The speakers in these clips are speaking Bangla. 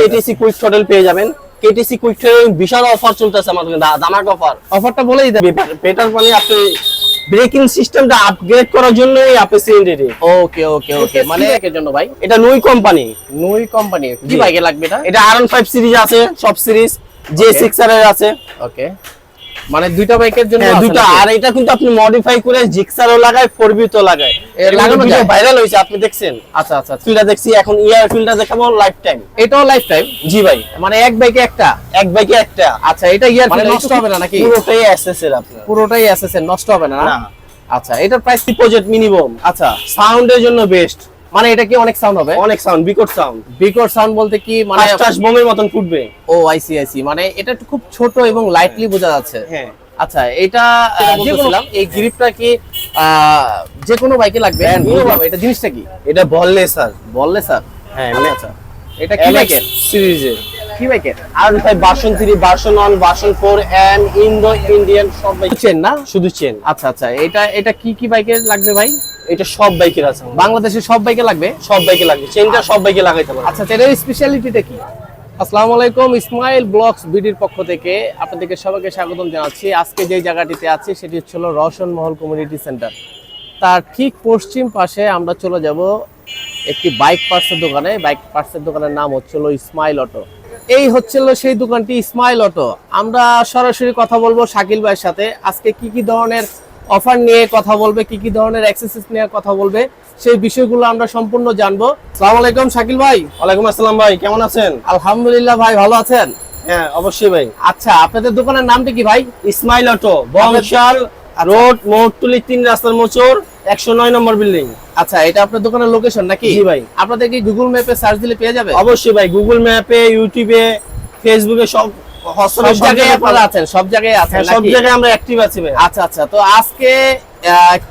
কেটিসি কুইক থ্রটল পেয়ে যাবেন। কেটিসি কুইক থ্রটল বিশাল অফার চলতেছে আমাদের দামাক অফার অফারটা বলেই মানে আপনি ব্রেকিং সিস্টেমটা আপগ্রেড করার জন্য আপনি সিএনডি ওকে ওকে ওকে মানে এর জন্য ভাই? এটা নুই কোম্পানি নুই কোম্পানি কি। বাইকে লাগবে এটা? এটা আর ফাইভ সিরিজ আছে সব সিরিজ জে সিক্স আর এর আছে। ওকে মানে দুইটা বাইকের জন্য হ্যাঁ দুটো আর এটা কিন্তু আপনি মডিফাই করে জিক্সারও লাগায় ফোর তো লাগায়। লাগানো যায়? ভাইরাল হয়েছে আপনি দেখছেন? আচ্ছা আচ্ছা আচ্ছা। ফিল্ডটা দেখছি এখন ইয়ার ফিল্ডটা দেখাবো লাইফ টাইম এটাও লাইফ টাইম জি ভাই। মানে এক বাইকে একটা? এক বাইকে একটা। আচ্ছা এটা ইয়ার মানে নষ্ট হবে না নাকি? পুরোটাই এসএস এর আপনার। পুরোটাই এসএসএর নষ্ট হবে না? আচ্ছা এটার প্রাইস ডিপোজিট মিনিমাম আচ্ছা সাউন্ডের জন্য বেস্ট মানে এটা কি অনেক সাউন্ড হবে? অনেক সাউন্ড বিকট সাউন্ড বিকট সাউন্ড বলতে কি মানে আকাশ টাচ বোমের মতন ফুটবে। ও আইসি আইসি মানে এটা খুব ছোট এবং লাইটলি বোঝা যাচ্ছে। হ্যাঁ। আচ্ছা এটা বলতেছিলাম, এই গ্রিপটা কি যে কোনো বাইকে লাগবে। হ্যাঁ। এটা জিনিসটা কি? এটা বললে স্যার। বললে স্যার। হ্যাঁ আচ্ছা এটা কি বাইকের সিরিজের কি বাইকের আর ভাই version 3 version 1 version 4 M Indo Indian সব বাইক চেন না? শুধু চেন। আচ্ছা আচ্ছা এটা এটা কি কি বাইকের লাগবে ভাই? এটা সব বাইকের আছে। বাংলাদেশের সব বাইকে লাগবে? সব বাইকে লাগবে। চেনটা সব বাইকে লাগাইতে পারবে। আচ্ছা এটার স্পেশালিটিটা কি? আসসালামু আলাইকুম ইসমাইল ব্লগস বিডির পক্ষ থেকে আপনাদেরকে সবাইকে স্বাগতম জানাচ্ছি। আজকে যে জায়গাটিতে আছি সেটি হচ্ছিল রওশন মহল কমিউনিটি সেন্টার তার ঠিক পশ্চিম পাশে আমরা চলে যাব একটি বাইক পার্টসের দোকানে। বাইক পার্টসের দোকানের নাম হচ্ছে হলো ইসমাইল অটো এই হচ্ছিল সেই দোকানটি স্মাইল অটো আমরা সরাসরি কথা বলব শাকিল ভাইয়ের সাথে। আজকে কি কি ধরনের অফার নিয়ে কথা বলবে কি কি ধরনের অ্যাক্সেসরিজ নিয়ে কথা বলবে সেই বিষয়গুলো আমরা সম্পূর্ণ জানব। সালাম আলাইকুম শাকিল ভাই। ওয়ালাইকুম আসসালাম ভাই কেমন আছেন? আলহামদুলিল্লাহ ভাই ভালো আছেন? হ্যাঁ অবশ্যই ভাই। আচ্ছা আপনাদের দোকানের নামটা কি ভাই? ইসমাইল অটো বংশাল আচ্ছা। রোড মোটটুলি তিন রাস্তার মোচড় 109 নম্বর বিল্ডিং আচ্ছা এটা আপনার দোকানের লোকেশন নাকি? জি ভাই। আপনাদের কি গুগল ম্যাপে সার্চ দিলে পেয়ে যাবে? অবশ্যই ভাই গুগল ম্যাপে ইউটিউবে ফেসবুকে সব সব জায়গায় আপনারা আছেন সব জায়গায় আছেন হ্যাঁ, সব জায়গায় আমরা অ্যাক্টিভ আছি ভাই। আচ্ছা আচ্ছা তো আজকে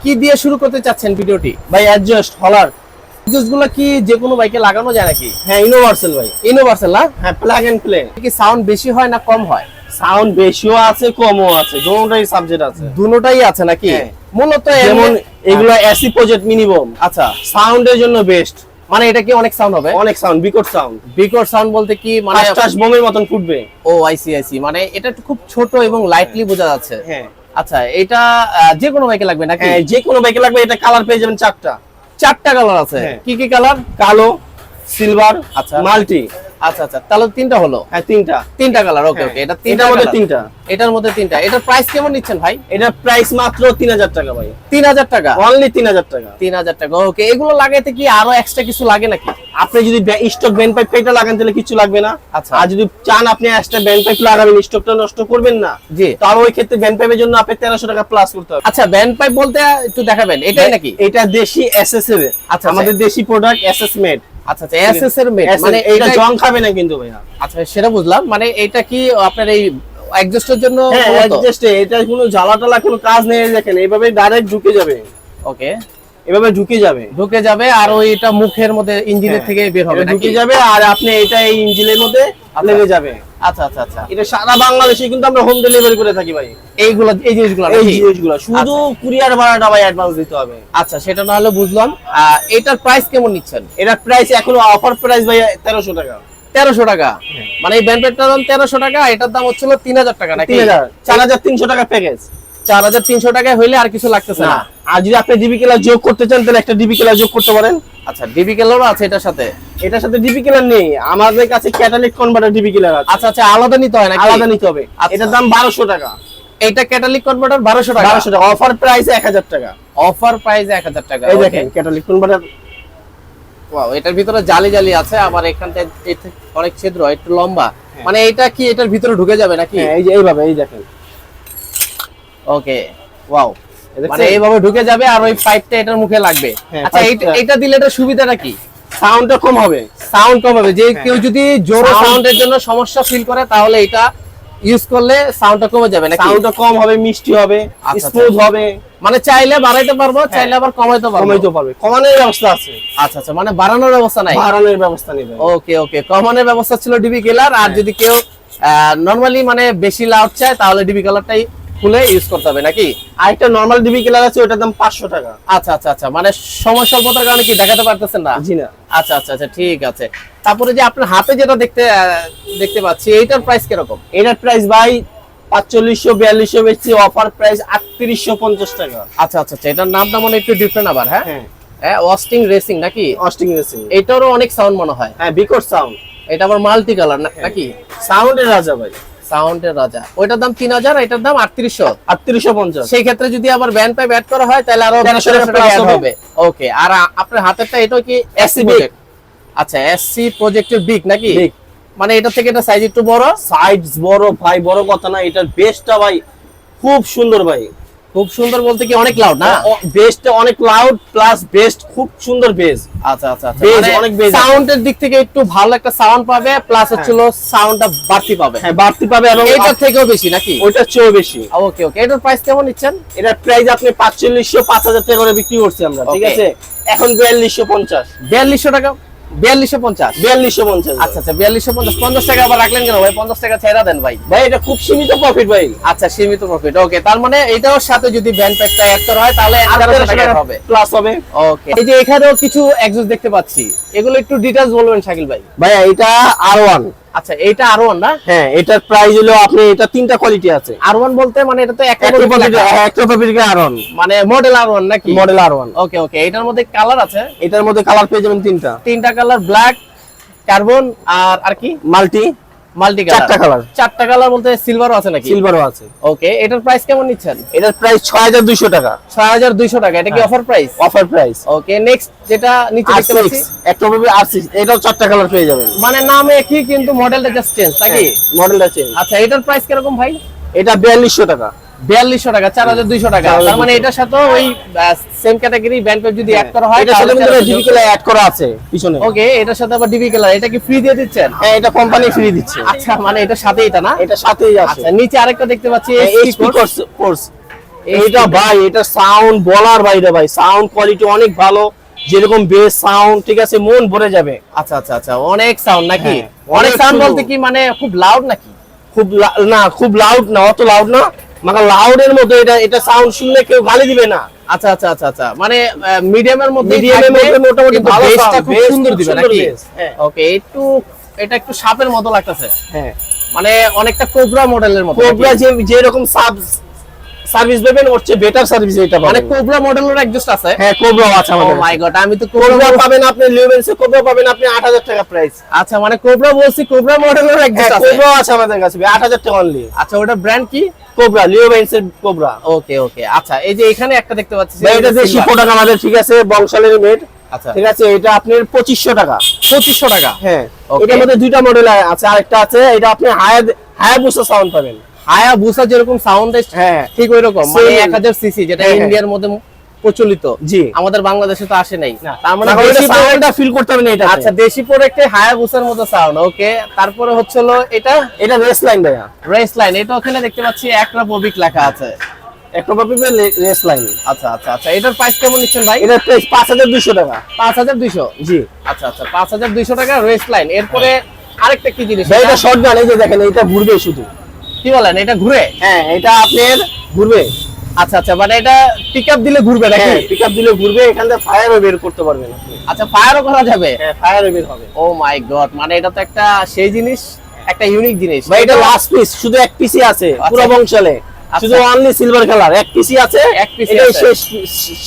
কি দিয়ে শুরু করতে চাচ্ছেন ভিডিওটি? ভাই অ্যাডজাস্ট হলারগুলো কি যে কোনো বাইকে লাগানো যায় নাকি? হ্যাঁ ইউনিভার্সাল ভাই। ইউনিভার্সাল না? হ্যাঁ প্লাগ এন্ড প্লে কি সাউন্ড বেশি হয় না কম হয়? সাউন্ড বেশিও আছে কমও আছে দুটোই সাবজেক্ট আছে। দুটোটাই আছে নাকি? হ্যাঁ। মূলত যেমন এগুলো অ্যাসি প্রজেক্ট মিনিমাম আচ্ছা। সাউন্ডের জন্য বেস্ট মানে এটা কি অনেক সাউন্ড হবে? অনেক সাউন্ড বিকট সাউন্ড বিকট সাউন্ড বলতে কি মানে টাচ বোমের মতন ফুটবে। ও আইসি আইসি মানে এটা খুব ছোট এবং লাইটলি বোঝা যাচ্ছে। হ্যাঁ। আচ্ছা এটা যে কোনো বাইকে লাগবে নাকি? হ্যাঁ যে কোনো বাইকে লাগবে এটা কালার পেয়ে যাবেন চারটা। চারটা কালার আছে। হ্যাঁ। কি কি কালার কালো সিলভার আচ্ছা। মাল্টি আচ্ছা আচ্ছা তাহলে তিনটা হলো? হ্যাঁ তিনটা। তিনটা কালার ওকে ওকে এটা তিনটা মধ্যে তিনটা। এটার মধ্যে তিনটা। এটার প্রাইস কেমন নিচ্ছেন ভাই? এটা প্রাইস মাত্র তিন হাজার টাকা ভাই। তিন হাজার টাকা? অনলি তিন হাজার টাকা। তিন হাজার টাকা ওকে এগুলো লাগাইতে কি আরও এক্সট্রা কিছু লাগে নাকি? আপনি যদি স্টক ব্যান্ড পাইপ এটা লাগান তাহলে কিছু লাগবে না। আচ্ছা। আর যদি চান আপনি এক্সট্রা ব্যান্ড পাইপ লাগাবেন স্টকটা নষ্ট করবেন না জি। তাহলে ওই ক্ষেত্রে ব্যান্ড পাইপের জন্য আপনি তেরোশো টাকা প্লাস করতে হবে। আচ্ছা ব্যান্ড পাইপ বলতে একটু দেখাবেন এটাই নাকি? এটা দেশি এসএস এর। আচ্ছা, আমাদের দেশি প্রোডাক্ট এসএস মেড আচ্ছা আচ্ছা এসএস এর মেট মানে এটা এটা জং খাবে না কিন্তু ভাইয়া। আচ্ছা সেটা বুঝলাম মানে এটা কি আপনার এই অ্যাডজাস্টের জন্য হ্যাঁ অ্যাডজাস্টে এটা কোনো জ্বালা টালা কোনো কাজ নেই দেখেন এইভাবে ডাইরেক্ট ঢুকে যাবে। ওকে এভাবে ঢুকে যাবে। ঢুকে যাবে আর ওই এটা মুখের মধ্যে ইঞ্জিনের হ্যাঁ, থেকে বের হবে ঢুকে যাবে আর আপনি এটা এই ইঞ্জিনের মধ্যে লেগে যাবে। আচ্ছা আচ্ছা আচ্ছা। এটা সারা বাংলাদেশে কিন্তু আমরা হোম ডেলিভারি করে থাকি ভাই। এইগুলো এই জিনিসগুলো এই জিনিসগুলো শুধু কুরিয়ার ভাড়াটা ভাই অ্যাডভান্স দিতে হবে। আচ্ছা সেটা না হলে বুঝলাম। এটার প্রাইস কেমন নিচ্ছেন? এটার প্রাইস এখনও অফার প্রাইস ভাই তেরোশো টাকা। তেরোশো টাকা? হ্যাঁ। মানে এই ব্যান্ডপেডটার দাম তেরোশো টাকা এটার দাম হচ্ছিল তিন হাজার টাকা নাকি? তিন হাজার চার হাজার তিনশো টাকা প্যাকেজ চার হাজার তিনশো টাকায় হইলে আর কিছু লাগতেছে না। না। আর যদি আপনি ডিবি যোগ করতে চান তাহলে একটা ডিবি যোগ করতে পারেন। আচ্ছা ডিবি কেলারও আছে এটার সাথে? এটার সাথে ডিবি কেলার নেই। আমাদের কাছে ক্যাটালিক কনভার্টার ডিবি কেলার আছে। আচ্ছা আচ্ছা আলাদা নিতে হয় নাকি? আলাদা নিতে হবে। আচ্ছা। এটার দাম বারোশো টাকা। এইটা ক্যাটালিক কনভার্টার বারোশো টাকা? বারোশো টাকা। অফার প্রাইস এক হাজার টাকা। অফার প্রাইস এক হাজার টাকা এই দেখেন ক্যাটালিক কনভার্টার Wow, এটার ভিতরে জালি জালি আছে আবার এখান থেকে অনেক ছিদ্র একটু লম্বা। মানে এটা কি এটার ভিতরে ঢুকে যাবে নাকি? হ্যাঁ এই যে এইভাবে এই দেখেন। ওকে ওয়াও মানে এইভাবে ঢুকে যাবে আর ওই পাইপটা এটার মুখে লাগবে। হ্যাঁ, আচ্ছা এটা দিলে এটা সুবিধাটা কি? সাউন্ডটা কম হবে। সাউন্ড কম হবে। যে কেউ যদি জোরে সাউন্ডের জন্য সমস্যা ফিল করে তাহলে এটা ইউজ করলে সাউন্ডটা কমে যাবে নাকি? সাউন্ডটা কম হবে মিষ্টি হবে আচ্ছা, স্মুথ হবে। মানে চাইলে বাড়াইতে পারব চাইলে আবার কমাইতে পারব। কমাইতে পারবে। কমানোর ব্যবস্থা আছে। আচ্ছা আচ্ছা। মানে বাড়ানোর ব্যবস্থা নাই? বাড়ানোর ব্যবস্থা নেবে। ওকে ওকে কমানোর ব্যবস্থা ছিল ডিবি কেলার আর হ্যাঁ। যদি কেউ নরমালি মানে বেশি লাউড চায় তাহলে ডিবি কালারটাই খুলে ইউজ করতে হবে নাকি? আরেকটা নর্মাল ডিবি কিলার আছে ওটার দাম পাঁচশো টাকা। আচ্ছা আচ্ছা আচ্ছা মানে সময় স্বল্পতার কারণে কি দেখাতে পারতেছেন না? জি না। আচ্ছা আচ্ছা আচ্ছা ঠিক আছে। তারপরে যে আপনার হাতে যেটা দেখতে দেখতে পাচ্ছি এইটার প্রাইস কীরকম? এটার প্রাইস ভাই পাঁচচল্লিশশো বিয়াল্লিশশো বেচছি অফার প্রাইস আটত্রিশশো পঞ্চাশ টাকা। আচ্ছা আচ্ছা আচ্ছা এটার নামটা মনে হয় একটু ডিফারেন্ট আবার হ্যাঁ? হ্যাঁ। হ্যাঁ ওয়াস্টিং রেসিং নাকি? অস্টিং রেসিং এটারও অনেক সাউন্ড মনে হয়। হ্যাঁ বিকট সাউন্ড এটা আবার মাল্টি কালার নাকি? সাউন্ডের রাজা ভাই। সাউন্ডের রাজা। ওইটার দাম তিন হাজার এটার দাম আটত্রিশশো। আটত্রিশশো পঞ্চাশ। সেই ক্ষেত্রে যদি আবার ব্যান্ড পাইপ অ্যাড করা হয় তাহলে আরও টাকা। হবে। ওকে আর আপনার হাতেরটা এটা কি এসি প্রজেক্ট আচ্ছা এসসি প্রজেক্টের বিগ নাকি? মানে এটা থেকে এটা সাইজ একটু বড়? সাইজ বড় ভাই বড় কথা না এটার বেসটা ভাই খুব সুন্দর ভাই। খুব সুন্দর বলতে কি অনেক লাউড না? বেসটা অনেক লাউড প্লাস বেস্ট খুব সুন্দর বেস আচ্ছা আচ্ছা আচ্ছা। মানে অনেক আছে। সাউন্ডের দিক থেকে একটু ভালো একটা সাউন্ড পাবে প্লাস হচ্ছিল সাউন্ডটা বাড়তি পাবে। হ্যাঁ বাড়তি পাবে এবং এটার থেকেও বেশি নাকি? ওইটার চেয়েও বেশি। ওকে ওকে এটার প্রাইস কেমন নিচ্ছেন? এটার প্রাইস আপনি পাঁচচল্লিশশো পাঁচ হাজার টাকা করে বিক্রি করছি আমরা ঠিক আছে? এখন বিয়াল্লিশশো পঞ্চাশ। বিয়াল্লিশশো টাকা? বিয়াল্লিশশো পঞ্চাশ। বিয়াল্লিশশো পঞ্চাশ। আচ্ছা আচ্ছা বিয়াল্লিশশো পঞ্চাশ। পঞ্চাশ টাকা আবার রাখলেন কেন ভাই? পঞ্চাশ টাকা ছেড়া দেন ভাই। ভাই এটা খুব সীমিত প্রফিট ভাই। আচ্ছা সীমিত প্রফিট ওকে তার মানে এটার সাথে যদি ব্যান্ড প্যাকটা অ্যাড করা হয় তাহলে এগারোশো টাকা হবে। প্লাস হবে। ওকে এই যে এখানেও কিছু এক্সোস দেখতে পাচ্ছি। এগুলো একটু ডিটেলস বলবেন শাকিল ভাই। ভাই এটা আর ওয়ান আচ্ছা এটা আর ওয়ান না? হ্যাঁ এটার প্রাইস হলো আপনি এটা তিনটা কোয়ালিটি আছে। আর ওয়ান বলতে মানে এটা তো একটা। একটা আর ওয়ান মানে মডেল আর ওয়ান নাকি? Model R one okay okay এটার মধ্যে কালার আছে? এটার মধ্যে কালার পেয়ে যাবেন তিনটা। তিনটা কালার ব্ল্যাক কার্বন আর আর কি? মাল্টি। মাল্টি চারটা কালার। চারটা কালার বলতে সিলভারও আছে নাকি? সিলভারও আছে। ওকে এটার প্রাইস কেমন নিচ্ছেন? এটার প্রাইস ছয় হাজার দুইশো টাকা। ছয় হাজার দুইশো টাকা এটা কি হ্যাঁ। Offer price offer price okay next যেটা নিচে দেখতে পাচ্ছি। একটা হবে আর সিক্স এটাও চারটা কালার পেয়ে যাবেন। মানে নাম একই কিন্তু মডেলটা জাস্ট চেঞ্জ নাকি? মডেলটা চেঞ্জ আচ্ছা এটার প্রাইস কীরকম ভাই? এটা বিয়াল্লিশশো টাকা। বিয়াল্লিশশো টাকা চার হাজার দুইশো টাকা। তার মানে এটার সাথে ওই সেম ক্যাটাগরি ব্যান্ড পেপ যদি অ্যাড করা হয় এটার সাথে কিন্তু ডিবিকেল অ্যাড করা আছে পিছনে। ওকে এটার সাথে আবার ডিবি কালার এটা কি ফ্রি দিয়ে দিচ্ছেন? হ্যাঁ এটা কোম্পানি ফ্রি দিচ্ছে। আচ্ছা মানে এটার সাথে এটা না? এটা সাথেই আছে। আচ্ছা নিচে আরেকটা দেখতে পাচ্ছি এইচপি কোর্স কোর্স এইটা ভাই এটা সাউন্ড বলার বাইরে ভাই। সাউন্ড কোয়ালিটি অনেক ভালো। যেরকম বেস সাউন্ড ঠিক আছে মন ভরে যাবে। আচ্ছা আচ্ছা আচ্ছা অনেক সাউন্ড নাকি? হ্যাঁ, অনেক সাউন্ড বলতে কি মানে খুব লাউড নাকি? খুব না খুব লাউড না অত লাউড না। মানে লাউডের মধ্যে এটা এটা সাউন্ড শুনলে কেউ গালি দিবে না। আচ্ছা আচ্ছা আচ্ছা আচ্ছা। মানে মিডিয়ামের মধ্যে মিডিয়ামের মধ্যে মোটামুটি ভালো বেসটা খুব সুন্দর দিবে নাকি? হ্যাঁ। ওকে একটু এটা একটু সাপের মতো লাগতেছে। হ্যাঁ। মানে অনেকটা কোবরা মডেলের মতো কোবরা? যে যেরকম সাব সার্ভিস দেবেন ওর চেয়ে বেটার সার্ভিস এটা মানে কোবরা মডেলের একজস্ট আছে? হ্যাঁ কোবরা আছে ও আমাদের মাই গড আমি তো কোবরা পাবেন আপনি লিউবেন্সে কোবরা পাবেন আপনি 8000 টাকা প্রাইস আচ্ছা মানে কোবরা বলছি কোবরা মডেলের একজস্ট আছে? কোবরা আছে আমাদের কাছে 8000 টাকা অনলি আচ্ছা ওটা ব্র্যান্ড কি? কোবরা লিউবেন্সের কোবরা ওকে ওকে আচ্ছা এই যে এখানে একটা দেখতে পাচ্ছি এটা দেশি। প্রোডাক্ট আমাদের ঠিক আছে বংশালের মেড আচ্ছা। ঠিক আছে এটা আপনার 2500 টাকা। পঁচিশশো টাকা? হ্যাঁ. এটার মধ্যে দুইটা মডেল আছে আরেকটা আছে এটা আপনি হায়ার হায়ার বুসা সাউন্ড পাবেন। হায়া বুসা যেরকম সাউন্ড হ্যাঁ। ঠিক ওই রকম মানে. এক হাজার সিসি যেটা হ্যাঁ, হ্যাঁ। ইন্ডিয়ার মধ্যে প্রচলিত। জি। আমাদের বাংলাদেশে তো আসে নাই। তার মানে দেশি সাউন্ডটা ফিল করতে হবে না এটা আচ্ছা দেশি প্রোডাক্টে হায়া বুসার মতো সাউন্ড ওকে তারপরে হচ্ছে হলো এটা? এটা রেস লাইন ভাইয়া। রেস লাইন এটা ওখানে দেখতে পাচ্ছি একরা পবিক লেখা আছে। একটা রেস লাইন আচ্ছা আচ্ছা আচ্ছা এটার প্রাইস কেমন নিচ্ছেন ভাই? এটার প্রাইস 5200 টাকা। পাঁচ হাজার দুইশো? জি। আচ্ছা আচ্ছা টাকা রেস লাইন এরপরে আরেকটা কি জিনিস? এটা এটা? শর্ট গান এই যে দেখেন এটা ঘুরবে শুধু। কি বলেন এটা ঘুরে? হ্যাঁ এটা আপনার ঘুরবে। আচ্ছা আচ্ছা মানে এটা পিক আপ দিলে ঘুরবে নাকি? হ্যাঁ পিকআপ দিলে ঘুরবে এখান থেকে ফায়ারও বের করতে পারবেন আচ্ছা ফায়ারও করা যাবে? হ্যাঁ ফায়ারও বের হবে। ও মাই গড মানে এটা তো একটা সেই জিনিস একটা ইউনিক জিনিস। ভাই এটা লাস্ট পিস শুধু এক পিসই আছে আচ্ছা। পুরো বংশালে। শুধু অনলি সিলভার কালার এক পিসই আছে এক piece-ই এটাই শেষ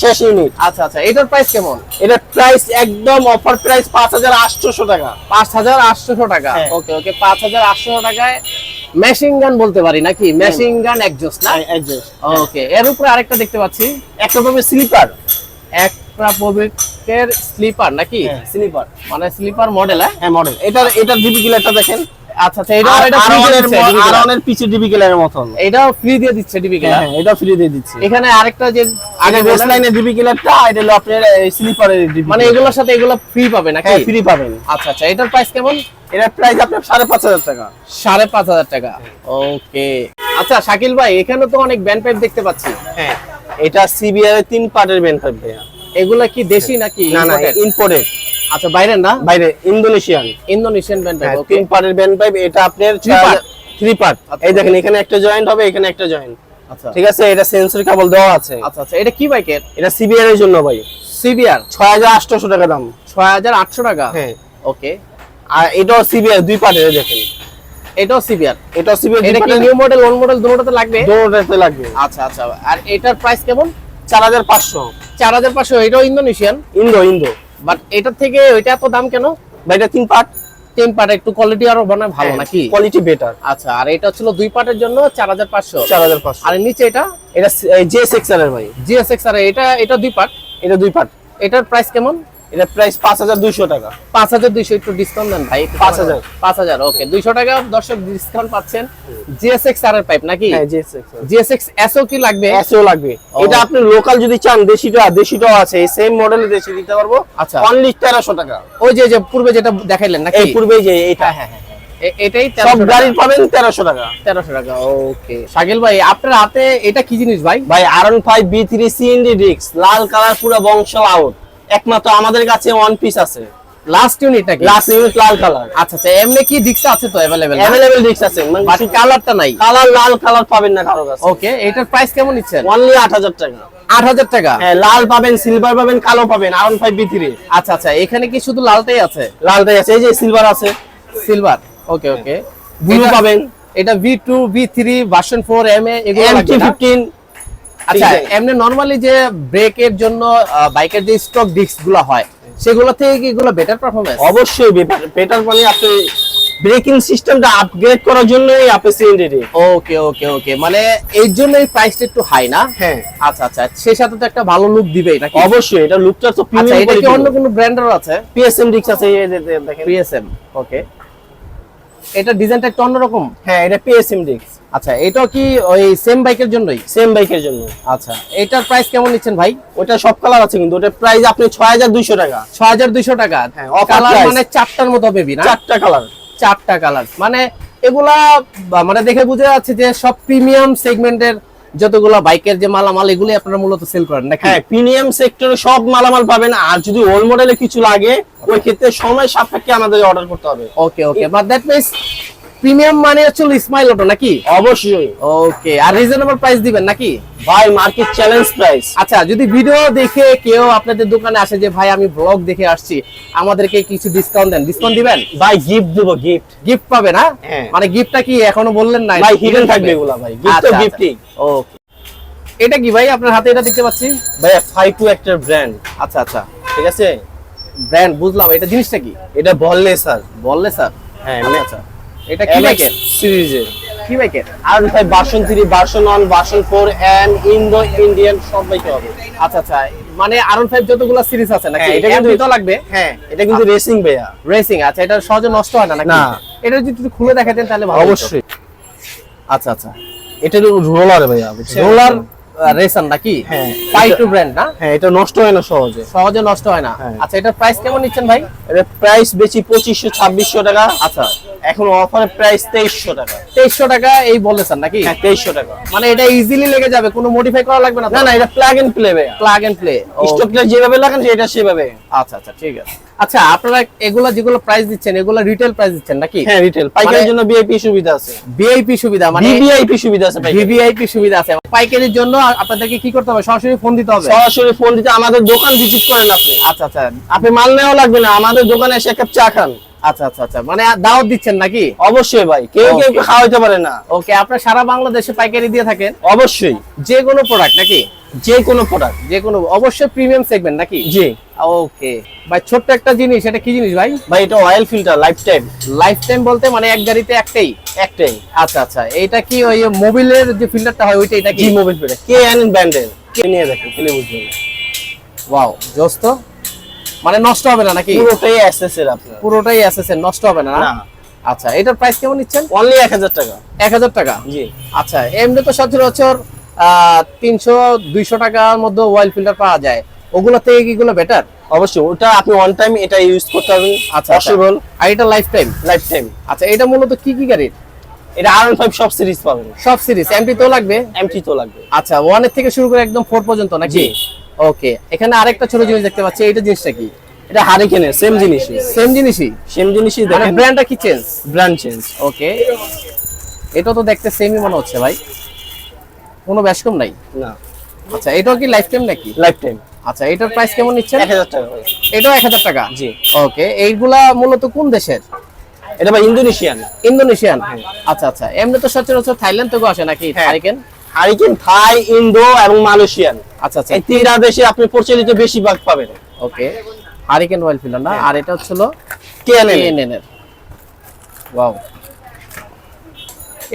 শেষ ইউনিট আচ্ছা আচ্ছা এটার প্রাইস কেমন? এটার প্রাইস একদম অফার প্রাইস 5800 টাকা। পাঁচ হাজার আটশোশো টাকা? হ্যাঁ। ওকে ওকে পাঁচ হাজার আটশো টাকায় মেশিন গান বলতে পারি নাকি? মেশিন গান একজস্ট না? অ্যাডজাস্ট ওকে এর উপরে আরেকটা দেখতে পাচ্ছি। একটা পাবে স্লিপার একটা পবিকের স্লিপার নাকি? স্লিপার মানে স্লিপার মডেল হ্যাঁ? হ্যাঁ মডেল এটার এটার ডিবি কিলারটা দেখেন। আচ্ছা আচ্ছা এটা এটা ফ্রি দিয়ে দিচ্ছে আরনের পিছে ডিবি কিলারের মতন। এটাও ফ্রি দিয়ে দিচ্ছে ডিবি হ্যাঁ হ্যাঁ এটা ফ্রি দিয়ে দিচ্ছি। এখানে আরেকটা যে আগে আগে বেস বললেন, লাইনের ডিবি কিলারটা এটা হলো আপনার স্লিপারের ডিবি মানে এগুলোর সাথে এগুলো ফ্রি পাবে নাকি? হ্যাঁ ফ্রি পাবেন। আচ্ছা আচ্ছা এটার প্রাইস কেমন? এটার প্রাইস আপনার সাড়ে পাঁচ হাজার টাকা। সাড়ে পাঁচ হাজার টাকা। ওকে আচ্ছা শাকিল ভাই এখানে তো অনেক ব্যান্ড পাইপ দেখতে পাচ্ছি। হ্যাঁ এটা সিবিআর এর তিন পার্টের ব্যান্ড পাইপ ভাইয়া। এগুলা কি দেশি নাকি না না ইম্পোর্টেড আচ্ছা বাইরে না? বাইরে ইন্দোনেশিয়ান। ইন্দোনেশিয়ান ব্যান্ড পাইপ তিন পার্টের ব্যান্ড পাইপ এটা আপনার? থ্রি পার্ট আচ্ছা। এই দেখেন এখানে একটা জয়েন্ট হবে এখানে একটা জয়েন্ট আচ্ছা। ঠিক আছে এটা সেন্সরি কেবল দেওয়া আছে। আচ্ছা আচ্ছা এটা কি বাইকের এটা সিবিআর এর জন্য ভাই সিবিআর ছয় হাজার আটশোশো টাকা দাম। ছয় হাজার আটশো টাকা? হ্যাঁ। ওকে আর এটাও সিবিআর দুই পার্টের দেখেন। এটাও সিবিআর এটাও সিবিআর এটা কি নিউ মডেল ওল্ড মডেল দুটোতে লাগবে? দুটোটাতে লাগবে। আচ্ছা আচ্ছা আর এটার প্রাইস কেমন? চার হাজার পাঁচশো। চার হাজার পাঁচশো এটাও ইন্দোনেশিয়ান ইন্দো ইন্দো বাট এটার থেকে ওইটা এত দাম কেন? বা এটা তিন পার্ট তিন পার্ট একটু কোয়ালিটি আরও মানে ভালো নাকি? কোয়ালিটি বেটার আচ্ছা আর এটা ছিল দুই পার্টের জন্য চার হাজার পাঁচশো। চার হাজার পাঁচশো। আর নিচে এটা? এটা জে আর এর ভাই। জিএসএক্স আর এটা এটা দুই পার্ট এটা দুই পার্ট এটার প্রাইস কেমন? এটা প্রাইস পাঁচ হাজার দুইশো টাকা। পাঁচ হাজার দুইশো একটু ডিসকাউন্ট দেন ভাই একটু পাঁচ কমায় হাজার। দেন। পাঁচ হাজার ওকে দুইশো টাকা দর্শক ডিসকাউন্ট পাচ্ছেন জিএসএক্স আর এর পাইপ নাকি? হ্যাঁ জে সেক্সার জিএসএক্স এসও কি লাগবে? এসও লাগবে। এটা আপনি লোকাল যদি চান দেশিটা দেশিটাও আছে এই সেম মডেলের দেশি দিতে পারব। আচ্ছা। অনলি তেরোশো টাকা। ওই যে যে পূর্বে যেটা দেখাইলেন নাকি? এই পূর্বে যে এইটা। হ্যাঁ হ্যাঁ হ্যাঁ এটাই সব গাড়ির পাবেন তেরোশো টাকা। তেরোশো টাকা ওকে শাকিল ভাই আপনার হাতে এটা কি জিনিস ভাই? ভাই R five B three CND discs লাল কালার পুরো বংশ আউট একমাত্র আমাদের কাছে ওয়ান পিস আছে। লাস্ট ইউনিট নাকি? লাস্ট ইউনিট লাল কালার আচ্ছা আচ্ছা এমনি কি ডিক্স আছে তো অ্যাভেলেবেল ডিক্স আছে বাট কালারটা নাই? কালার লাল কালার পাবেন না কারও কাছে। ওকে এটার প্রাইস কেমন নিচ্ছেন? অনলি আট হাজার টাকা। আট হাজার টাকা? হ্যাঁ লাল পাবেন সিলভার পাবেন কালো পাবেন আর ফাইভ বি থ্রি আচ্ছা আচ্ছা এখানে কি শুধু লালটাই আছে? লালটাই আছে এই যে সিলভার আছে। সিলভার ওকে ওকে ব্লু পাবেন। এটা V two V three version four M এ এগুলো? ফিফটিন আচ্ছা এমনি নরমালি যে ব্রেকের জন্য বাইকের যে স্টক ডিস্কগুলো হয় সেগুলো থেকে কি এগুলো বেটার পারফরমেন্স অবশ্যই বেটার মানে আপনি ব্রেকিং সিস্টেমটা আপগ্রেড করার জন্যই আপনি সিএনডি ওকে ওকে ওকে মানে এই জন্য এই প্রাইসটা একটু হাই না? হ্যাঁ। আচ্ছা আচ্ছা সেই সাথে তো একটা ভালো লুক দিবে এটা অবশ্যই এটা লুকটা তো আচ্ছা এটা কি অন্য কোনো ব্র্যান্ডের আছে? পিএসএম ডিক্স আছে এই দেখেন। পিএসএম ওকে এটা ডিজাইনটা একটু অন্যরকম? হ্যাঁ এটা পিএসএম ডিক্স আচ্ছা এটাও কি ওই সেম বাইকের জন্যই? সেম বাইকের জন্য। আচ্ছা এটার প্রাইস কেমন নিচ্ছেন ভাই? ওটা সব কালার আছে কিন্তু ওটার প্রাইস আপনি ছয় হাজার দুইশো টাকা। ছয় হাজার দুইশো টাকা? হ্যাঁ, কালার মানে চারটার মতো বেবি না? চারটা কালার চারটা কালার মানে এগুলা মানে দেখে বোঝা যাচ্ছে যে সব প্রিমিয়াম সেগমেন্টের যতগুলো বাইকের যে মালামাল এগুলি আপনারা মূলত সেল করেন নাকি? হ্যাঁ প্রিমিয়াম সেক্টরে সব মালামাল পাবেন আর যদি ওল্ড মডেলে কিছু লাগে ওই ক্ষেত্রে সময় সাপেক্ষে আমাদের অর্ডার করতে হবে। Okay okay but that means premium মানে হচ্ছে স্মাইল অটো নাকি? অবশ্যই। ওকে আর রিজনেবল প্রাইস দিবেন নাকি? ভাই মার্কেট চ্যালেঞ্জ প্রাইস আচ্ছা যদি ভিডিও দেখে কেউ আপনাদের দোকানে আসে যে ভাই আমি ব্লগ দেখে আসছি আমাদেরকে কিছু ডিসকাউন্ট দেন। ডিসকাউন্ট দিবেন? ভাই গিফট দেবো গিফট গিফট পাবে না? হ্যাঁ। মানে গিফটটা কি এখনও বললেন না? ভাই হিডেন থাকবে এগুলা ভাই। গিফট তো গিফটই ওকে। এটা কি ভাই আপনার হাতে এটা দেখতে পাচ্ছি? ভাই ফাইভ টু একটা ব্র্যান্ড আচ্ছা আচ্ছা। ঠিক আছে? ব্র্যান্ড বুঝলাম। এটা জিনিসটা কি? এটা বললে স্যার। বললে স্যার? হ্যাঁ আচ্ছা। এটা কি বাইকের সিরিজের। কি বাইকের আর ভাই version version version M Indo Indian সব বাইকে হবে। আচ্ছা আচ্ছা মানে আরন যতগুলো সিরিজ আছে নাকি? হ্যাঁ, এটা কিন্তু- কিন্তু লাগবে? হ্যাঁ এটা কিন্তু রেসিং ভাইয়া। রেসিং আচ্ছা এটা সহজে নষ্ট হয় না নাকি? না। এটা যদি একটু খুলে দেখাতেন তাহলে ভালো অবশ্যই। আচ্ছা আচ্ছা। এটা রোলার ভাইয়া রোলার রেসার নাকি? হ্যাঁ। টু ব্র্যান্ড না? হ্যাঁ এটা নষ্ট হয় না সহজে। সহজে নষ্ট হয় না। হ্যাঁ। আচ্ছা এটার প্রাইস কেমন নিচ্ছেন ভাই? এটা প্রাইস বেশি পঁচিশশো ছাব্বিশশো টাকা। আচ্ছা। এখন অফার প্রাইস তেইশশো টাকা। তেইশশো টাকা এই বলেছেন নাকি? হ্যাঁ তেইশশো টাকা। মানে এটা ইজিলি লেগে যাবে কোনো মডিফাই করা লাগবে না না না এটা plug and play plug and play স্টকটা যেভাবে লাগান এটা সেভাবে। আচ্ছা আচ্ছা ঠিক আছে। আচ্ছা আপনারা এগুলা যেগুলো প্রাইস দিচ্ছেন এগুলো রিটেল প্রাইস দিচ্ছেন নাকি? হ্যাঁ রিটেল পাইকারির মানে- জন্য ভিআইপি সুবিধা আছে। ভিআইপি সুবিধা মানে ভিভিআইপি সুবিধা আছে ভিভিআইপি সুবিধা আছে। পাইকারির জন্য আপনাদেরকে কি করতে হবে? সরাসরি ফোন দিতে হবে? সরাসরি ফোন দিতে আমাদের দোকান ভিজিট করেন আপনি। আচ্ছা আচ্ছা। আপনি মাল নেওয়া লাগবে না আমাদের দোকানে এসে এক কাপ চা খান। আচ্ছা আচ্ছা আচ্ছা। মানে দাওয়াত দিচ্ছেন নাকি? অবশ্যই ভাই কেউ কেউ. খাওয়াইতে পারে না। ওকে আপনারা সারা বাংলাদেশে পাইকারি দিয়ে থাকেন? অবশ্যই। যে কোনো প্রোডাক্ট নাকি? যে কোনো প্রোডাক্ট যে কোনো অবশ্যই প্রিমিয়াম সেগমেন্ট নাকি? জি। ওকে ভাই ছোট্ট একটা জিনিস এটা কি জিনিস ভাই? ভাই এটা oil filter life time life time বলতে মানে এক গাড়িতে একটাই? একটাই। আচ্ছা আচ্ছা। এইটা কি ওই মোবিলের যে ফিল্টারটা হয় ওইটা এটা কি? জি মোবাইল ফিল্টার কে এন ব্র্যান্ডের কে নিয়ে দেখেন তাহলে বুঝবেন ওয়াও জোস তো। মানে নষ্ট হবে না নাকি? পুরোটাই এসএস এর আপনার। পুরোটাই এসএসএন নষ্ট হবে না? আচ্ছা এটার প্রাইস কেমন নিচ্ছেন? অনলি এক হাজার টাকা। এক হাজার টাকা? জি। আচ্ছা এমনি তো সচরাচর তিনশো দুইশো টাকার মধ্যে অয়েল ফিল্টার পাওয়া যায়। ওগুলো থেকে কি গুলো বেটার অবশ্যই ওটা আপনি ওয়ান টাইম এটা ইউজ করতে পারবেন। আচ্ছা পসিবল আর এটা লাইফ টাইম লাইফ টাইম আচ্ছা এটা মূলত কি কি গাড়ির? এটা আর ফাইভ সব সিরিজ পাবেন। সব সিরিজ এমটি তো লাগবে? এমটি তো লাগবে। আচ্ছা ওয়ানের থেকে শুরু করে একদম ফোর পর্যন্ত নাকি? জি। ওকে এখানে আরেকটা ছোট জিনিস দেখতে পাচ্ছি এইটা জিনিসটা কি? এটা হারিকেনের সেম জিনিসই। সেম জিনিসই? সেম জিনিসই দেখেন। ব্র্যান্ডটা কি চেঞ্জ ব্র্যান্ড চেঞ্জ ওকে এটা তো দেখতে সেমই মনে হচ্ছে ভাই। কোনো ব্যাস কম নাই? না। আচ্ছা এটাও কি লাইফ টাইম নাকি? লাইফ টাইম আচ্ছা এটার প্রাইস কেমন নিচ্ছেন? এক হাজার টাকা। এটাও এক হাজার টাকা? জি। ওকে এইগুলা মূলত কোন দেশের? এটা ভাই ইন্দোনেশিয়ান। ইন্দোনেশিয়ান। আচ্ছা আচ্ছা এমনি তো সচরাচর থাইল্যান্ড থেকে আসে নাকি হ্যাঁ। হারিকেন হারিকেন থাই ইন্দো এবং মালয়েশিয়ান। আচ্ছা আচ্ছা। এই তিনটা দেশে আপনি প্রচলিত বেশিরভাগ পাবেন। ওকে। হারিকেন অয়েল ফিলার না? আর এটা হচ্ছিল কেএনএন এর। ওয়াও।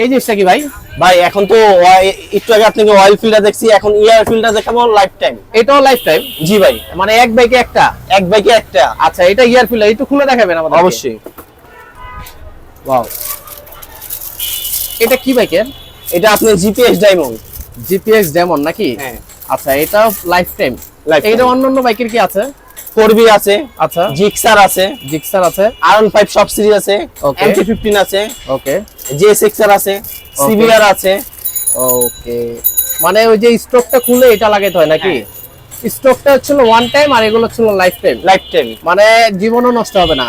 এই জিনিসটা কি ভাই? ভাই এখন তো একটু আগে আপনাকে অয়েল ফিল্টার দেখছি এখন ইয়ার ফিল্টার দেখাবো লাইফ টাইম এটাও লাইফ টাইম জি ভাই। মানে এক বাইকে একটা? এক বাইকে একটা। আচ্ছা এটা ইয়ার ফিলার একটু খুলে দেখাবেন আমাদের অবশ্যই। ওয়াও। এটা কি বাইকের এটা আপনি জিপিএস ডায়মন্ড জিপিএস ডায়মন্ড নাকি? হ্যাঁ। আচ্ছা এটা লাইফ টাইম লাইফ এটা অন্য অন্য বাইকের কি আছে? ফোর বি আছে। আচ্ছা। জিক্সার আছে। জিক্সার আছে। আরন 5 সব সিরিজ আছে। ওকে এমটি ফিফটিন আছে। ওকে জে আর আছে। সিবিআর আছে। ওকে মানে ওই যে স্টকটা খুলে এটা লাগাইতে হয় নাকি? হ্যাঁ। স্টকটা হচ্ছিল ওয়ান টাইম আর এগুলো ছিল লাইফ টাইম লাইফ টাইম মানে জীবনও নষ্ট হবে না।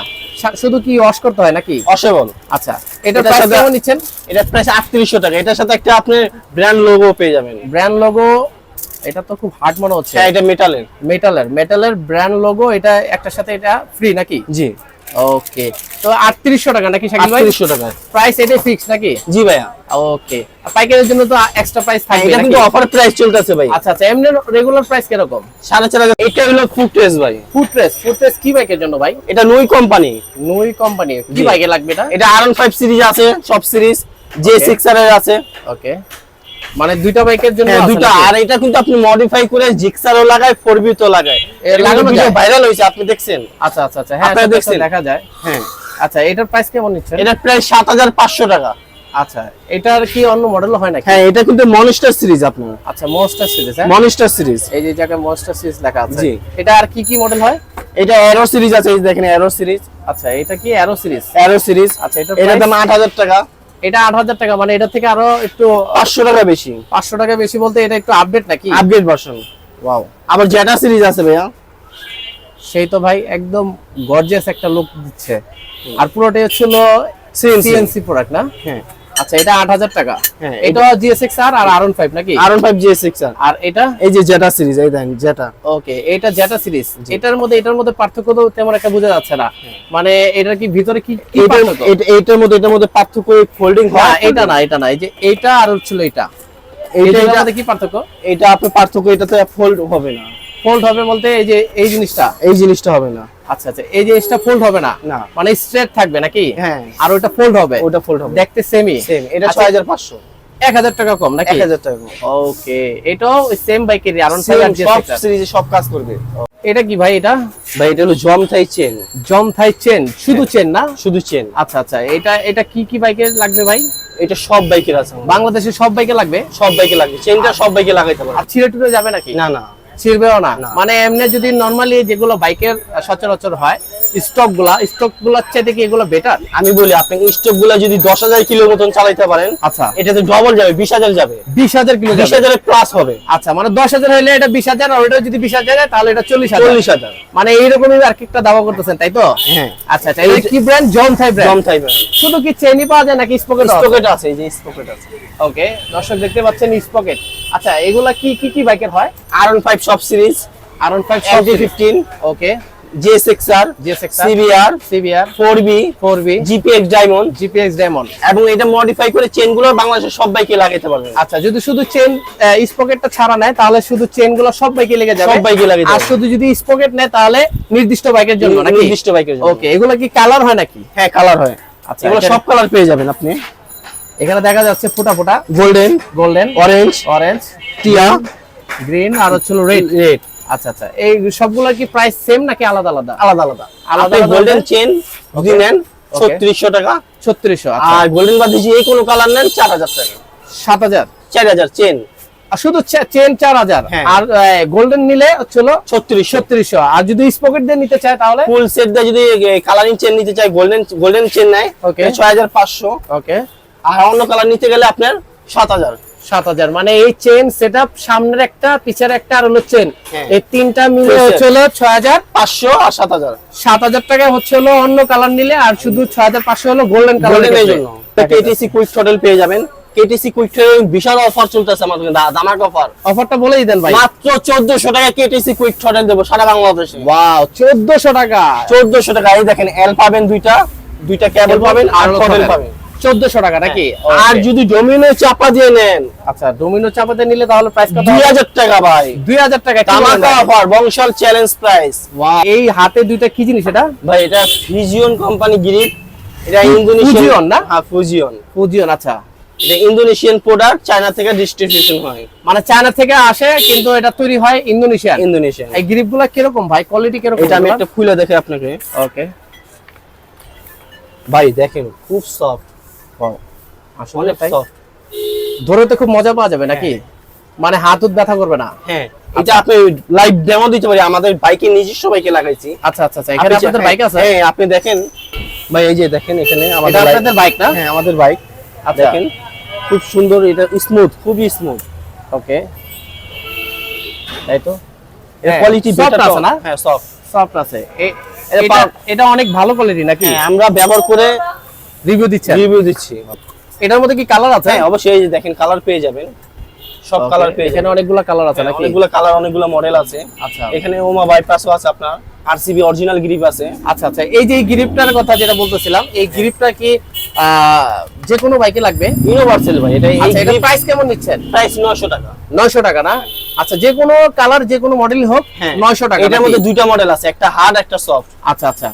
শুধু কি ওয়াশ করতে হয় নাকি? অসেবল আচ্ছা এটা প্রাইস কেমন নিচ্ছেন? এটা প্রাইস আটত্রিশশো টাকা। এটার সাথে একটা আপনি ব্র্যান্ড লোগো পেয়ে যাবেন। ব্র্যান্ড লোগো এটা তো খুব হার্ড মনে হচ্ছে। হ্যাঁ এটা মেটালের মেটালের মেটালের ব্র্যান্ড লোগো এটা একটা সাথে এটা ফ্রি নাকি? জি। ওকে তো আটত্রিশশো টাকা নাকি শাকিব ভাই? আটত্রিশশো টাকা প্রাইস এটাই ফিক্স নাকি? জি ভাইয়া। ওকে পাইকারের জন্য তো এক্সট্রা প্রাইস হ্যাঁ, থাকবে এটা কিন্তু অফার প্রাইস চলতেছে ভাই। আচ্ছা আচ্ছা এমনি রেগুলার প্রাইস সাড়ে চার হাজার। এটা হলো ফুড টেস্ট ভাই। ফুটরেস ফুটরেস কি বাইকের জন্য ভাই? এটা নুই কোম্পানি নুই কোম্পানি কি জি। বাইকে লাগবে এটা? এটা আর ফাইভ সিরিজ আছে সব সিরিজ জে Okay. সিক্স এর আছে। ওকে মানে দুইটা বাইকের জন্য হ্যাঁ দুইটা। আর এটা কিন্তু আপনি মডিফাই করে জিক্সারও লাগায় ফোর তো লাগায়। লাগানো যায়? ভাইরাল হয়েছে আপনি দেখছেন? আচ্ছা আচ্ছা আচ্ছা। হ্যাঁ দেখছেন? দেখা যায়। হ্যাঁ। আচ্ছা এটার প্রাইস কেমন নিচ্ছেন? এটা প্রায় সাত হাজার পাঁচশো টাকা। আচ্ছা এটার কি অন্য মডেল হয় নাকি? হ্যাঁ এটা কিন্তু মনস্টার সিরিজ আপনার। আচ্ছা মনস্টার সিরিজ হ্যাঁ? মনস্টার সিরিজ এই যে জায়গায় মনস্টার সিরিজ লেখা আছে। জি। এটা আর কি কি মডেল হয়? এটা এরো সিরিজ আছে এই দেখেন এরো সিরিজ আচ্ছা এটা কি অ্যারো সিরিজ এরো সিরিজ আচ্ছা এটার এটার দাম আট হাজার টাকা। এটা আট হাজার টাকা মানে এটা থেকে আরও একটু পাঁচশো টাকা বেশি। পাঁচশো টাকা বেশি বলতে এটা একটু আপডেট নাকি? আপডেট ভার্সন ওয়াও আবার জেটা সিরিজ আছে ভাইয়া। সেই তো ভাই একদম গর্জিয়াস একটা লুক দিচ্ছে। আর পুরোটাই হচ্ছিল সিএনসি প্রোডাক্ট না? হ্যাঁ। আচ্ছা এটা আট হাজার টাকা। হ্যাঁ, এটা জিএসএক্স আর আর আর ফাইভ নাকি? আর ফাইভ জি আর। এটা? এই যে জেটা সিরিজ এই দেখেন জেটা ওকে এটা জেটা সিরিজ এটার মধ্যে এটার মধ্যে পার্থক্য তো তেমন একটা বোঝা যাচ্ছে না। মানে এটার কি ভিতরে কি কি পার্থক্য? এটা- এইটার মধ্যে এটার মধ্যে পার্থক্য ফোল্ডিং হয়? এটা না এটা না এই যে এইটা আর হচ্ছিল এটা। এইটা এটার এটা মধ্যে কি পার্থক্য? এটা আপনার পার্থক্য এটাতে ফোল্ড হবে না। ফোল্ড হবে বলতে এই যে এই জিনিসটা? এই জিনিসটা হবে না। আচ্ছা আচ্ছা এই জিনিসটা ফোল্ড হবে না? না। মানে স্ট্রেট থাকবে নাকি? হ্যাঁ। আর ওটা ফোল্ড হবে? ওটা ফোল্ড হবে। দেখতে সেমই সেম এটা আচ্ছা, ছয় হাজার পাঁচশো। এক হাজার টাকা কম নাকি? এক হাজার টাকা ওকে এটাও সেম বাইকেরই আর Same, সব সিরিজে সব কাজ করবে। এটা কি ভাই এটা? ভাই এটা হলো জম থাই চেন জম থাই চেন শুধু চেন না? শুধু চেন আচ্ছা আচ্ছা এটা এটা কি কি বাইকে লাগবে ভাই? এটা সব বাইকের আছে। বাংলাদেশে সব বাইকে লাগবে? সব বাইকে লাগবে। চেনটা সব বাইকে লাগাইতে পারবে আর ছিঁড়ে টুড়ে যাবে নাকি? না না। ছিড়বেও না। মানে এমনি যদি নরমালি যেগুলো বাইকের সচরাচর হয় স্টকগুলা স্টকগুলার চাইতে কি এগুলো বেটার আমি বলি আপনি স্টকগুলা যদি দশ হাজার কিলো মতন চালাইতে পারেন আচ্ছা। এটাতে ডবল যাবে বিশ হাজার যাবে। বিশ হাজার কিলো বিশ যাবে। হাজারের প্লাস হবে। আচ্ছা মানে দশ হাজার হলে এটা বিশ হাজার আর ওটা যদি বিশ হাজার হয় তাহলে এটা চল্লিশ হাজার। চল্লিশ হাজার। মানে এইরকমই আর কি একটা দাবা করতেছেন তাই তো? হ্যাঁ। আচ্ছা আচ্ছা কি ব্র্যান্ড জম থাই ব্র্যান্ড থাই শুধু কি চেনই পাওয়া যায় নাকি স্পকেট স্পকেট আছে এই যে স্পকেট আছে। ওকে দর্শক দেখতে পাচ্ছেন স্পকেট আচ্ছা এগুলা কি কি কি বাইকের হয়? আর ফাইভ সব series R one five MG fifteen okay diamond GPX diamond এবং এটা মডিফাই করে বাংলাদেশের সব বাইকে পারবেন। আচ্ছা যদি শুধু চেন স্পকেটটা ছাড়া নেয় তাহলে শুধু সব বাইকে লেগে যাবে। সব বাইকে লাগাইতে আর শুধু যদি স্পকেট নেয় তাহলে নির্দিষ্ট বাইকের জন্য নাকি? নির্দিষ্ট বাইকের জন্য। ওকে এগুলো কি কালার হয় নাকি? হ্যাঁ কালার হয়। আচ্ছা এগুলো সব কালার পেয়ে যাবেন আপনি। এখানে দেখা যাচ্ছে ফুটা ফুটা। গোল্ডেন গোল্ডেন অরেঞ্জ অরেঞ্জ টিয়া গ্রিন আর হচ্ছে রেড রেড আচ্ছা আচ্ছা। এই সবগুলোর কি প্রাইস সেম নাকি আলাদা আলাদা? আলাদা আলাদা। আলাদা গোল্ডেন? চেন যদি নেন Okay. ছত্রিশশো টাকা। ছত্রিশশো আর গোল্ডেন বাদে যে কোনো কালার নেন চার হাজার টাকা। সাত হাজার? চার হাজার চেন আর শুধু চেন চার হাজার। হ্যাঁ। আর গোল্ডেন নিলে হচ্ছিল ছত্রিশশো। ছত্রিশশো। আর যদি স্পকেট দিয়ে নিতে চায় তাহলে? ফুল সেট দিয়ে যদি কালারিং চেন নিতে চায় গোল্ডেন গোল্ডেন চেন নেয় ওকে ছয় হাজার পাঁচশো। ওকে আর অন্য কালার নিতে গেলে আপনার সাত হাজার। সাত হাজার। মানে এই চেন সেট সামনের একটা পিছের একটা আর হলো চেন হ্যাঁ। এই তিনটা মিলে হচ্ছে হলো ছয় হাজার পাঁচশো আর সাত হাজার। সাত হাজার টাকা হচ্ছে হলো অন্য কালার নিলে আর শুধু ছয় হাজার পাঁচশো হলো গোল্ডেন কালার জন্য। কেটিসি কুইক পেয়ে যাবেন। কেটিসি কুইক বিশাল অফার চলতেছে আমাদের দামাক অফার অফারটা বলেই দেন ভাই। মাত্র চোদ্দশো টাকা কেটিসি কুইক ট্রেডিং দেবো সারা বাংলাদেশে। ওয়াও চোদ্দশো টাকা। চোদ্দশো টাকা। এই দেখেন এল পাবেন দুইটা দুইটা কেবল পাবেন আর পাবেন। চোদ্দশো টাকা নাকি? আর যদি ডোমিনো চাপা দিয়ে নেন আচ্ছা ডোমিনো চাপাতে নিলে তাহলে প্রাইস কত দুই হাজার টাকা ভাই। দুই হাজার টাকা কি বলেন তামাকা ভাই? Offer Bangshal challenge price Wow, এই হাতে দুইটা কি জিনিস এটা? ভাই এটা ফিজিয়ন কোম্পানি গ্রিপ এটা ইন্দোনেশিয়ান না? হ্যাঁ ফুজিয়ন ফুজিয়ন আচ্ছা। এটা ইন্দোনেশিয়ান প্রোডাক্ট চায়না থেকে ডিস্ট্রিবিউশন হয়। মানে চায়না থেকে আসে কিন্তু এটা তৈরি হয় ইন্দোনেশিয়ান ইন্দোনেশিয়ান এই গ্রিপগুলা কীরকম ভাই? কোয়ালিটি কীরকম এটা আমি একটা খুলে দেখে আপনাকে। ওকে ভাই দেখেন খুব সফট সফট ধরে তো খুব মজা পাওয়া যাবে নাকি? মানে হাত উত ব্যথা করবে না। হ্যাঁ। এটা আপনি লাইভ ডেমো দিতে পারি আমাদের বাইকে নিজস্ব বাইকে লাগাইছি। আচ্ছা আচ্ছা আচ্ছা এখানে আপনি আপনাদের বাইক আছে? হ্যাঁ আপনি দেখেন। ভাই এই যে দেখেন এখানে আমাদের আপনাদের বাইক না? হ্যাঁ আমাদের বাইক আচ্ছা। দেখেন খুব সুন্দর এটা স্মুথ খুবই স্মুথ ওকে তাই তো? এর হ্যাঁ, কোয়ালিটি soft আছে না? হ্যাঁ সফট সফট আছে। এটা এটা এটা অনেক ভালো কোয়ালিটি নাকি? হ্যাঁ আমরা ব্যবহার করে রিভিউ দিচ্ছেন? রিভিউ দিচ্ছি। এটার মধ্যে কি কালার আছে? হ্যাঁ অবশ্যই এই যে দেখেন কালার পেয়ে যাবেন। সব কালার পেয়ে এখানে অনেকগুলো কালার আছে হ্যাঁ, নাকি? অনেকগুলো কালার অনেকগুলো মডেল আছে। আচ্ছা। এখানে ওমা বাইপাসও আছে আপনার আরসিবি অরিজিনাল গ্রিপ আছে। আচ্ছা আচ্ছা এই যে গ্রিপটার কথা যেটা বলতেছিলাম এই গ্রিপটা কি আহ, যে কোনো বাইকে লাগবে? ইউনিভার্সাল ভাই এটা এই আচ্ছা প্রাইস কেমন নিচ্ছেন? প্রাইস 900 টাকা। নয়শো টাকা না? আচ্ছা যে কোনো কালার যে কোনো মডেল হোক হ্যাঁ। নয়শো টাকা এটার মধ্যে দুইটা মডেল আছে একটা হার্ড একটা সফট আচ্ছা আচ্ছা।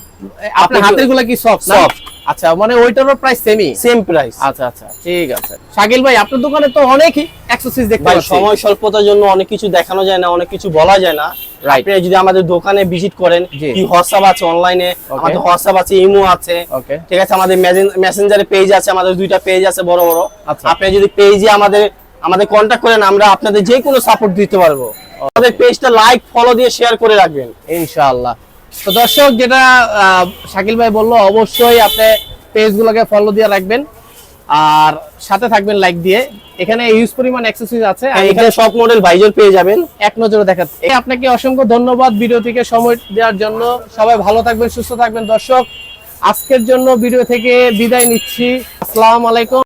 আপনার হাতেরগুলা কি সফট Soft। আচ্ছা মানে ওইটারও প্রাইস সেমই সেম প্রাইস আচ্ছা আচ্ছা ঠিক আছে। শাকিল ভাই আপনার দোকানে তো অনেক অ্যাক্সেসরিজ দেখতে পাচ্ছি। সময় স্বল্পতার জন্য অনেক কিছু দেখানো যায় না অনেক কিছু বলা যায় না. আপনি যদি আমাদের দোকানে ভিজিট করেন। কি হোয়াটসঅ্যাপ আছে অনলাইনে আমাদের হোয়াটসঅ্যাপ আছে ইমো আছে। ঠিক আছে আমাদের মেসেঞ্জারে পেজ আছে আমাদের দুইটা পেজ আছে বড় বড়। আচ্ছা। আপনি যদি পেজে আমাদের আমাদের কন্ট্যাক্ট করেন আমরা আপনাদের যে কোনো সাপোর্ট দিতে পারব। আমাদের পেজটা লাইক ফলো দিয়ে শেয়ার করে রাখবেন ইনশাআল্লাহ। তো দর্শক যেটা শাকিল ভাই বলল অবশ্যই আপনি পেজগুলোকে ফলো দিয়ে রাখবেন। আর সাথে থাকবেন লাইক দিয়ে। এখানে ইউজ পরিমাণ অ্যাক্সেসরিজ আছে। আর এখানে সব মডেল ভাইজার পেয়ে যাবেন। এক নজরে এই আপনাকে অসংখ্য ধন্যবাদ ভিডিও থেকে সময় দেওয়ার জন্য। সবাই ভালো থাকবেন সুস্থ থাকবেন। দর্শক আজকের জন্য ভিডিও থেকে বিদায় নিচ্ছি। আসসালামু আলাইকুম।